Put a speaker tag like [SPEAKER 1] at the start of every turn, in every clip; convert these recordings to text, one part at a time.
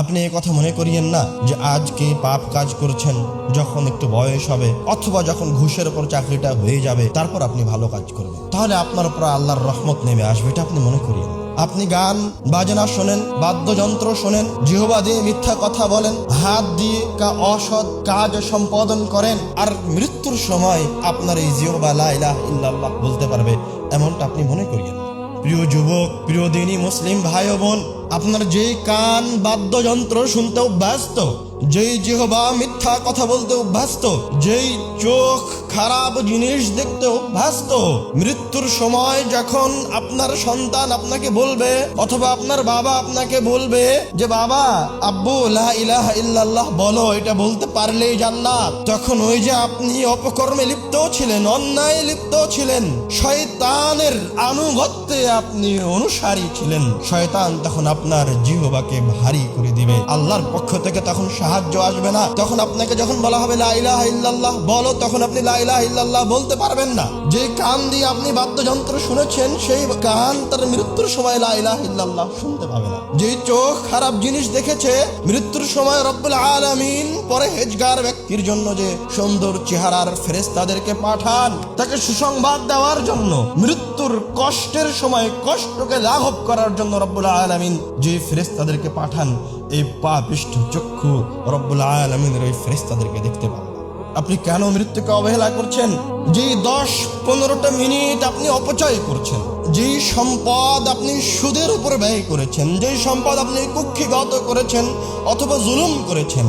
[SPEAKER 1] আপনি এ কথা মনে করিয়েন না যে আজকে পাপ কাজ করছেন যখন একটু বয়স হবে, অথবা যখন ঘুষের ওপর চাকরিটা হয়ে যাবে, তারপর আপনি ভালো কাজ করবেন তাহলে আপনার উপর আল্লাহর রহমত নেমে আসবে, এটা আপনি মনে করিয়েন আপনি গান, বাজনা শোনেন, বাদ্যযন্ত্র শোনেন, জিহবা দিয়ে মিথ্যা কথা বলেন, হাত দিয়ে কা অসৎ কাজ সম্পাদন করেন, আর মৃত্যুর সময় আপনার এই জিহবা লা ইলাহা ইল্লাল্লাহ বলতে পারবে, এমনটা আপনি মনে করিয়েন। প্রিয় যুবক প্রিয় দিনী মুসলিম ভাই বোন আপনার যেই কান বাদ্যযন্ত্র শুনতে অভ্যস্ত যেই জিহবা মিথ্যা কথা বলতে অভ্যস্ত, যেই চোখ খারাপ জিনিস দেখতে অভ্যস্ত, মৃত্যুর সময় যখন আপনার সন্তান আপনাকে বলবে, অথবা আপনার বাবা আপনাকে বলবে যে, বাবা, আব্বু, লা ইল্লাল্লাহ বলো, এটা বলতে পারলেই জান্নাত। তখন ওই যে আপনি অপকর্মে লিপ্ত ছিলেন, অন্যায় লিপ্ত ছিলেন, শয়তানের আনুগত্যে আপনি অনুসারী ছিলেন। শয়তান তখন আপনার জিহবাকে ভারী করে দিবে। আল্লাহর পক্ষ থেকে তখন সাহায্য আসবে না। তখন আপনাকে যখন বলা হবে লাইলা ইল্লাল্লাহ বলো, তখন আপনি লাইলা ইল্লাল্লাহ বলতে পারবেন না। যে কান দিয়ে আপনি বাদ্যযন্ত্র শুনেছেন, সেই কান তার মৃত্যুর সময় লা ইলাহা ইল্লাল্লাহ শুনতে পাবে না। যে চোখ খারাপ জিনিস দেখেছে, মৃত্যুর সময় রব্বুল আলামিন পরে হেজগার ব্যক্তির জন্য যে সুন্দর চেহারার ফেরেস তাদেরকে পাঠান, তাকে সুসংবাদ দেওয়ার জন্য, মৃত্যুর কষ্টের সময় কষ্টকে লাঘব করার জন্য রব্বুল আলামিন যে ফেরেস তাদেরকে পাঠান, এই পাপিষ্ঠ চক্ষু রব্বুল আলামিনের ওই ফেরেস তাদেরকে দেখতে পাবেন আপনি কেন মৃত্যুকে অবহেলা করছেন? যে দশ পনেরোটা মিনিট আপনি অপচয় করছেন, যেই সম্পদ আপনি সুদের উপর ব্যয় করেছেন, যেই সম্পদ আপনি কুক্ষিগত করেছেন অথবা জুলুম করেছেন,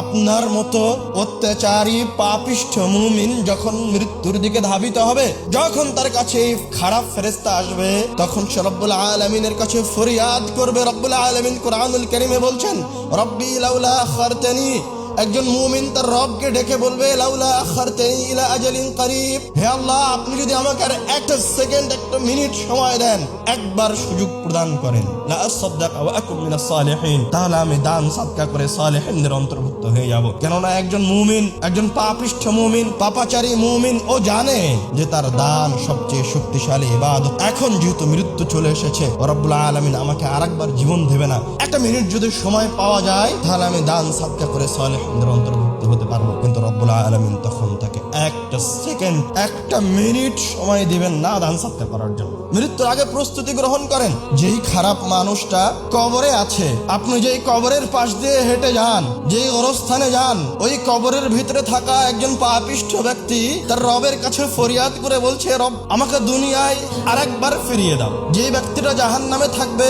[SPEAKER 1] আপনার মতো অত্যাচারী, পাপিষ্ঠ মুমিন যখন মৃত্যুর দিকে ধাবিত হবে, যখন তার কাছে এই খারাপ ফেরেস্তা আসবে, তখন সে রব্বুল আলমিনের কাছে ফরিয়াদ করবে। রব্বুল আলমিন কোরআনুল করিমে বলছেন, রব্বি লাউলা খারতানি একজন মুমিন তার রবকে ডেকে বলবে, লাউলা ইলা আজালিন করিব। হে আল্লাহ, আপনি যদি আমাকে আর একটা সেকেন্ড, একটা মিনিট সময় দেন, একবার সুযোগ প্রদান করেন। লা আসাদদাক ওয়া সালিহিন। তাহলে আমি দান, সাদকা করে অন্তর্ভুক্ত হয়ে যাব। কেননা একজন মুমিন, একজন পাপিষ্ঠ মুমিন, পাপাচারী মুমিন, ও জানে যে তার দান সবচেয়ে শক্তিশালী ইবাদত। এখন যেহেতু মৃত্যু চলে এসেছে রব্বুল আলামিন আমাকে আরেকবার জীবন দেবে না। একটা মিনিট যদি সময় পাওয়া যায়, তাহলে আমি দান, সাদকা করে সালেহিনদের অন্তর্ভুক্ত হতে পারব। কিন্তু রব্বুল আলামিন তখন তাকে একটা সেকেন্ড, একটা মিনিট সময় দিবেন না দান সাদকা করার জন্য। মৃত্যুর আগে প্রস্তুতি গ্রহণ করেন। যেই খারাপ মানুষটা কবরে আছে, আপনি যেই কবরের পাশ দিয়ে হেঁটে যান, যেই অরস্থানে যান, ওই কবরের ভিতরে থাকা একজন পাপিষ্ঠ ব্যক্তি তার রবের কাছে ফরিয়াদ করে বলছে, রব, আমাকে দুনিয়ায় আরেকবার ফিরিয়ে দাও। যে ব্যক্তিটা জাহান নামে থাকবে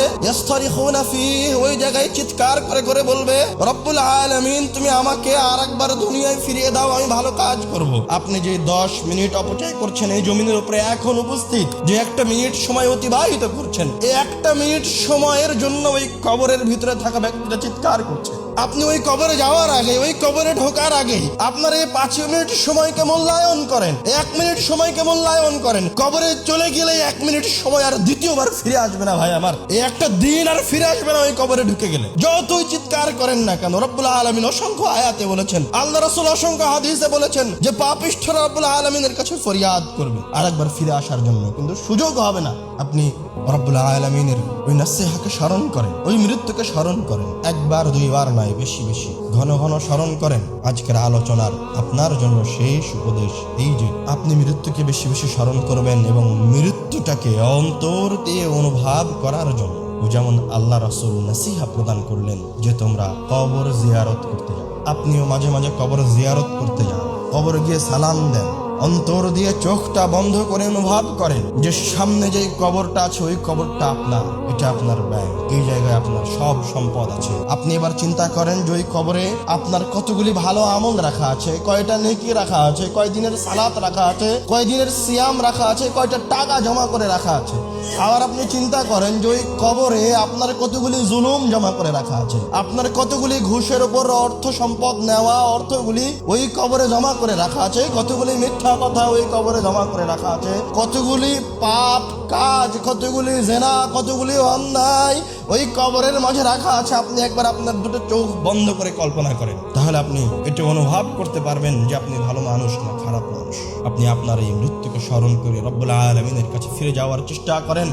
[SPEAKER 1] ওই জায়গায় চিৎকার করে করে বলবে, রব্বুল আলামিন, তুমি আমাকে আরেকবার দুনিয়ায় ফিরিয়ে দাও, আমি ভালো কাজ করব। আপনি যে দশ মিনিট অপচয় করছেন এই জমিনের উপরে এখন উপস্থিত, যে একটা মিনিট সময় অতিবাহিত করছেন, এই একটা মিনিট সময়ের জন্য ওই কবরের ভিতরে থাকা ব্যক্তিটা চিৎকার করছে। আপনি ওই কবরে যাওয়ার আগে, ওই কবরে ঢোকার আগে আপনার এই পাঁচ মিনিট সময় সময়কে মূল্যায়ন করেন। এক মিনিট সময় সময়কে মূল্যায়ন করেন। কবরে চলে গেলে এক মিনিট সময় আর দ্বিতীয়বার ফিরে আসবে না ভাই আমার। এই একটা দিন আর ফিরে আসবে না ওই কবরে ঢুকে গেলে। যতই চিৎকার করেন না কেন, রব্বুল আলমিন অসংখ্য আয়াতে বলেছেন, আল্লাহ রসুল অসংখ্য হাদিসে বলেছেন যে, পাপিষ্ঠ রব্বুল আলমিনের কাছে ফরিয়াদ করবে। আর একবার ফিরে আসার জন্য। কিন্তু সুযোগ হবে না। আপনি রব্বুল আলমিনের ওই নাসিহাকে স্মরণ করেন, ওই মৃত্যুকে স্মরণ করেন। একবার, দুইবার নয়, বেশি বেশি। ঘন ঘন স্মরণ করেন। আজকের আলোচনার আপনার জন্য শেষ উপদেশ এই যে, আপনি মৃত্যুকে বেশি বেশি স্মরণ করবেন এবং মৃত্যুটাকে অন্তর দিয়ে অনুভব করার জন্য যেমন আল্লাহ রসুল নাসিহা প্রদান করলেন যে তোমরা কবর জিয়ারত করতে যাও। আপনিও মাঝে মাঝে কবর জিয়ারত করতে যান, কবর গিয়ে সালাম দেন। অন্তর দিয়ে চোখটা বন্ধ করে অনুভব করেন যে সামনে যে কবরটা আছে, ওই কবরটা আপনার। এটা আপনার ব্যাংক এই জায়গায় আপনার সব সম্পদ আছে। আপনি এবার চিন্তা করেন যে ওই কবরে আপনার কতগুলি ভালো আমল রাখা আছে, কয়টা নেকি রাখা আছে কয় দিনের সালাত রাখা আছে কয় দিনের সিয়াম রাখা আছে, কয়টা টাকা জমা করে রাখা আছে। আবার আপনি চিন্তা করেন যে ওই কবরে আপনার কতগুলি জুলুম জমা করে রাখা আছে? আপনার কতগুলি ঘুষের উপর অর্থ সম্পদ নেওয়া, অর্থগুলি ওই কবরে জমা করে রাখা আছে? কতগুলি মিথ্যা কথা ওই কবরে জমা করে রাখা আছে? কতগুলি পাপ কাজ, কতগুলি জেনা, কতগুলি অন্যায় ওই কবরের মাঝে রাখা আছে, আপনি একবার আপনার দুটো চোখ বন্ধ করে কল্পনা করেন। তাহলে আপনি এটা অনুভব করতে পারবেন যে আপনি ভালো মানুষ না খারাপ মানুষ। আপনি আপনার এই মৃত্যুকে স্মরণ করে রব্বুল আলমিনের কাছে ফিরে যাওয়ার চেষ্টা করেন।